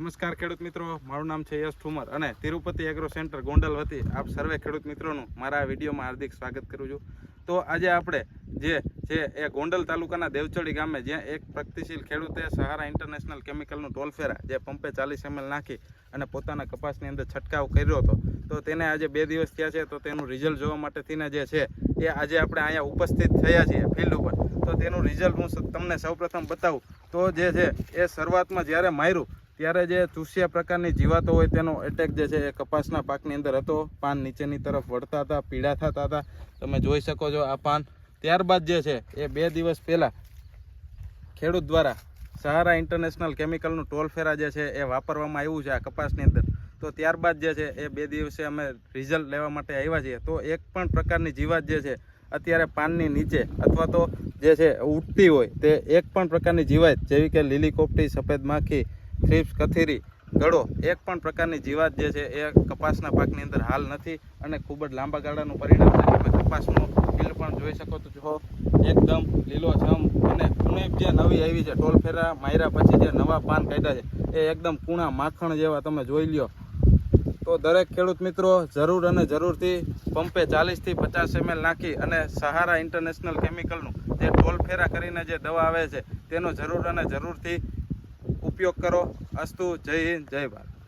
નમસ્કાર ખેડૂત મિત્રો, મારું નામ છે યશ ઠુમર અને તિરુપતિ એગ્રો સેન્ટર ગોંડલ વતી આપ સર્વે ખેડૂત મિત્રોનું મારા વિડીયોમાં હાર્દિક સ્વાગત કરું છું. તો આજે આપણે જે છે એ ગોંડલ તાલુકાના દેવચડી ગામે જ્યાં એક પ્રગતિશીલ ખેડૂતે સહારા ઇન્ટરનેશનલ કેમિકલનું ટોલફેરા જે પંપે ચાલીસ એમએલ નાખી અને પોતાના કપાસની અંદર છંટકાવ કર્યો હતો. તો તેને આજે બે દિવસ થયા છે, તો તેનું રિઝલ્ટ જોવા માટે થઈને જે છે, એ આજે આપણે અહીંયા ઉપસ્થિત થયા છીએ ફિલ્ડ ઉપર. તો તેનું રિઝલ્ટ હું તમને સૌપ્રથમ બતાવું. તો જે છે, એ શરૂઆતમાં જ્યારે માર્યું ત્યારે જે ચૂસિયા પ્રકારની જીવાતો હોય તેનો એટેક જે છે એ કપાસના પાકની અંદર હતો. પાન નીચેની તરફ વળતા હતા પીળા થતા હતા. તમે જોઈ શકો છો આ પાન. ત્યારબાદ જે છે એ બે દિવસ પહેલાં ખેડૂત દ્વારા સહારા ઇન્ટરનેશનલ કેમિકલનું ટોલફેરા જે છે એ વાપરવામાં આવ્યું છે આ કપાસની અંદર. તો ત્યારબાદ જે છે એ બે દિવસે અમે રિઝલ્ટ લેવા માટે આવ્યા છીએ. તો એક પણ પ્રકારની જીવાત જે છે અત્યારે પાનની નીચે અથવા તો જે છે ઉઠતી હોય તે એક પણ પ્રકારની જીવાત, જેવી કે લીલી કોપટી સફેદ માખી થ્રીપ્સ, કથીરી, ગળો એક પણ પ્રકારની જીવાત જે છે એ કપાસના પાકની અંદર હાલ નથી અને ખૂબ જ લાંબા ગાળાનું પરિણામ છે. તમે કપાસનું ફીલ્ડ પણ જોઈ શકો તો છો. એકદમ લીલો છમ અને ઉણેપ જે નવી આવી છે, ટોલ ફેરા માર્યા પછી જે નવા પાન કાઢ્યા છે, એ એકદમ કૂણા માખણ જેવા તમે જોઈ લ્યો. તો દરેક ખેડૂત મિત્રો જરૂર અને જરૂરથી પંપે ચાલીસથી પચાસ એમએલ નાખી અને સહારા ઇન્ટરનેશનલ કેમિકલનું જે ટોલ ફેરા કરીને જે દવા આવે છે, તેનો જરૂર અને જરૂરથી ઉપયોગ કરો. અસ્તુ જય હિન્દ જય ભારત.